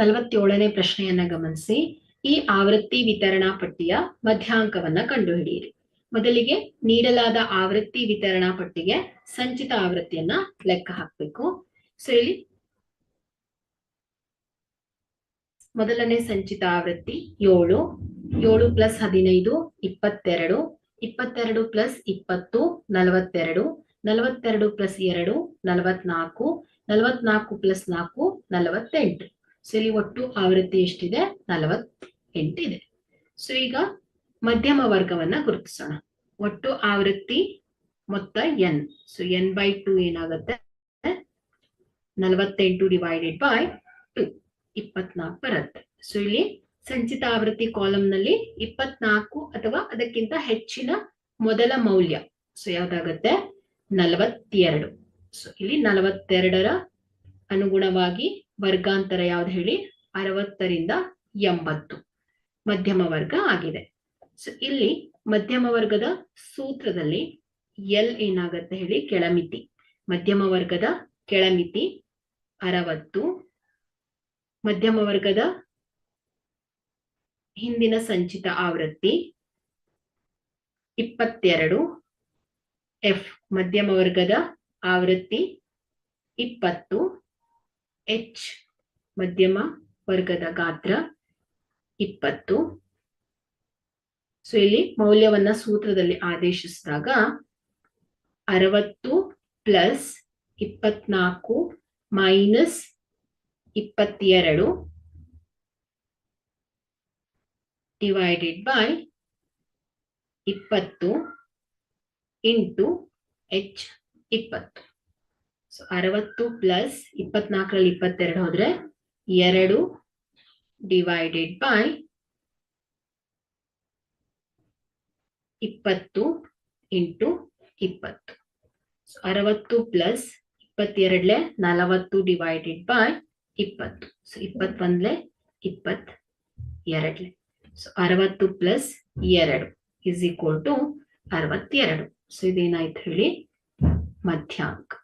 ನಲವತ್ತೇಳನೇ ಪ್ರಶ್ನೆಯನ್ನ ಗಮನಿಸಿ. ಈ ಆವೃತ್ತಿ ವಿತರಣಾ ಪಟ್ಟಿಯ ಮಧ್ಯಾಂಕವನ್ನ ಕಂಡುಹಿಡಿಯಿರಿ. ಮೊದಲಿಗೆ ನೀಡಲಾದ ಆವೃತ್ತಿ ವಿತರಣಾ ಪಟ್ಟಿಗೆ ಸಂಚಿತ ಆವೃತ್ತಿಯನ್ನ ಲೆಕ್ಕ ಹಾಕ್ಬೇಕು. ಸೊ, ಇಲ್ಲಿ ಮೊದಲನೇ ಸಂಚಿತ ಆವೃತ್ತಿ ಏಳು ಏಳು ಪ್ಲಸ್ ಹದಿನೈದು, ಇಪ್ಪತ್ತೆರಡು ಇಪ್ಪತ್ತೆರಡು ಪ್ಲಸ್ ಇಪ್ಪತ್ತು, ನಲವತ್ತೆರಡು ನಲವತ್ತೆರಡು ಪ್ಲಸ್ ಎರಡು, ನಲವತ್ನಾಲ್ಕು ನಲವತ್ನಾಲ್ಕು ಪ್ಲಸ್ ನಾಲ್ಕು, ನಲವತ್ತೆಂಟು. ಸೊ ಇಲ್ಲಿ ಒಟ್ಟು ಆವೃತ್ತಿ ಎಷ್ಟಿದೆ? ನಲವತ್ತೆಂಟು ಇದೆ. ಸೊ ಈಗ ಮಧ್ಯಮ ವರ್ಗವನ್ನ ಗುರುತಿಸೋಣ. ಒಟ್ಟು ಆವೃತ್ತಿ ಮೊತ್ತ N. So N by two ಏನಾಗುತ್ತೆ? ನಲವತ್ತೆಂಟು ಡಿವೈಡೆಡ್ ಬೈ ಟು ಇಪ್ಪತ್ನಾಲ್ಕು ಬರುತ್ತೆ. ಸೊ ಇಲ್ಲಿ ಸಂಚಿತ ಆವೃತ್ತಿ ಕಾಲಮ್ನಲ್ಲಿ ಇಪ್ಪತ್ನಾಲ್ಕು ಅಥವಾ ಅದಕ್ಕಿಂತ ಹೆಚ್ಚಿನ ಮೊದಲ ಮೌಲ್ಯ. ಸೊ ಯಾವ್ದಾಗತ್ತೆ? ನಲವತ್ತೆರಡು. ಸೊ ಇಲ್ಲಿ ನಲವತ್ತೆರಡರ ಅನುಗುಣವಾಗಿ ವರ್ಗಾಂತರ ಯಾವ್ದು ಹೇಳಿ? ಅರವತ್ತರಿಂದ ಎಂಬತ್ತು. ಮಧ್ಯಮ ವರ್ಗ ಆಗಿದೆ. ಸೊ ಇಲ್ಲಿ ಮಧ್ಯಮ ವರ್ಗದ ಸೂತ್ರದಲ್ಲಿ ಎಲ್ ಏನಾಗತ್ತೆ ಹೇಳಿ? ಕೆಳಮಿತಿ. ಮಧ್ಯಮ ವರ್ಗದ ಕೆಳಮಿತಿ ಅರವತ್ತು. ಮಧ್ಯಮ ವರ್ಗದ ಹಿಂದಿನ ಸಂಚಿತ ಆವೃತ್ತಿ ಇಪ್ಪತ್ತೆರಡು. ಎಫ್ ಮಧ್ಯಮ ವರ್ಗದ ಆವೃತ್ತಿ ಇಪ್ಪತ್ತು. ಎಚ್ ಮಧ್ಯಮ ವರ್ಗದ ಗಾತ್ರ ಇಪ್ಪತ್ತು. ಸೊ ಇಲ್ಲಿ ಮೌಲ್ಯವನ್ನ ಸೂತ್ರದಲ್ಲಿ ಆದೇಶಿಸಿದಾಗ ಅರವತ್ತು ಪ್ಲಸ್ ಇಪ್ಪತ್ನಾಲ್ಕು ಮೈನಸ್ ಇಪ್ಪತ್ತೆರಡು ಡಿವೈಡೆಡ್ ಬೈ ಇಪ್ಪತ್ತು ಇಂಟು ಎಚ್ ಇಪ್ಪತ್ತು. ಸೊ ಅರವತ್ತು ಪ್ಲಸ್ ಇಪ್ಪತ್ನಾಲ್ಕರಲ್ಲಿ ಇಪ್ಪತ್ತೆರಡು ಹೋದ್ರೆ ಎರಡು ಡಿವೈಡೆಡ್ ಬೈ ಇಪ್ಪತ್ತು ಇಂಟು ಇಪ್ಪತ್ತು. ಅರವತ್ತು ಪ್ಲಸ್ ಇಪ್ಪತ್ತೆರಡ್ಲೆ ನಲವತ್ತು ಡಿವೈಡೆಡ್ ಬೈ ಇಪ್ಪತ್ತು. ಸೊ ಇಪ್ಪತ್ತೊಂದ್ಲೆ ಇಪ್ಪತ್ ಎರಡ್ಲೆ ಸೊ ಅರವತ್ತು ಪ್ಲಸ್ ಎರಡು ಇಸ್ ಈಕ್ವಲ್ ಟು ಅರವತ್ತೆರಡು. ಸೊ ಇದೇನಾಯ್ತು ಹೇಳಿ? ಮಧ್ಯಾಂಕ.